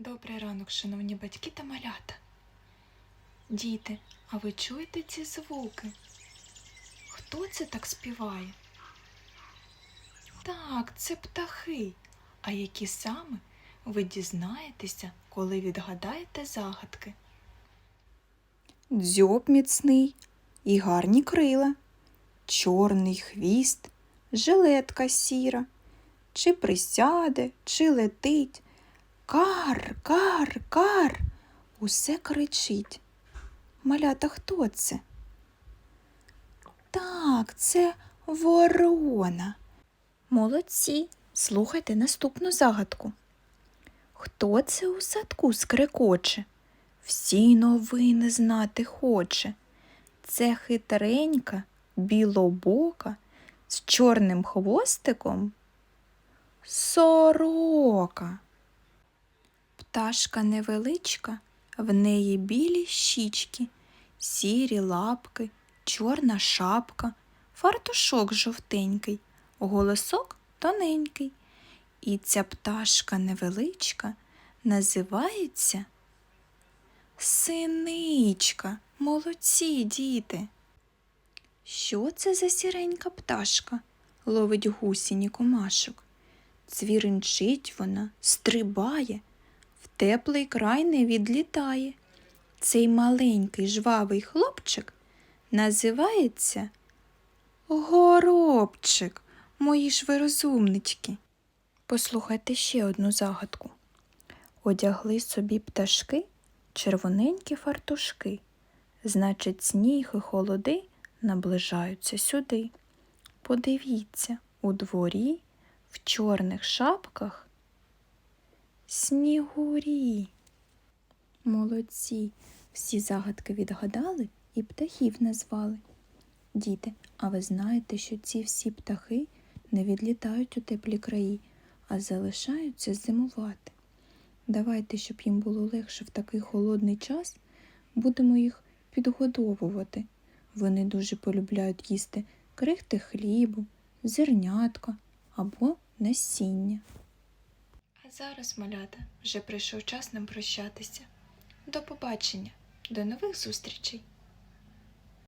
Добрий ранок, шановні батьки та малята. Діти, а ви чуєте ці звуки? Хто це так співає? Так, це птахи. А які саме ви дізнаєтеся, коли відгадаєте загадки? Дзьоб міцний і гарні крила, чорний хвіст, жилетка сіра, чи присяде, чи летить. Кар, кар, кар, усе кричить. Малята, хто це? Так, це ворона. Молодці, слухайте наступну загадку. Хто це у садку скрекоче? Всі новини знати хоче. Це хитренька, білобока, з чорним хвостиком. Сорока. Пташка невеличка, в неї білі щічки, сірі лапки, чорна шапка, фартушок жовтенький, голосок тоненький. І ця пташка невеличка називається Синичка, молодці діти. Що це за сіренька пташка? ловить гусіні комашок. Цвіринчить вона, стрибає, теплий край не відлітає. Цей маленький жвавий хлопчик називається Горобчик, мої ж ви розумнички. Послухайте ще одну загадку. Одягли собі пташки червоненькі фартушки. Значить, сніг і холоди наближаються сюди. Подивіться, у дворі в чорних шапках снігурі. Молодці, всі загадки відгадали і птахів назвали. Діти, а ви знаєте, що ці всі птахи не відлітають у теплі краї, а залишаються зимувати. Давайте, щоб їм було легше в такий холодний час, будемо їх підгодовувати. Вони дуже полюбляють їсти крихти хлібу, зернятка або насіння. Зараз, малята, вже прийшов час нам прощатися. До побачення, до нових зустрічей!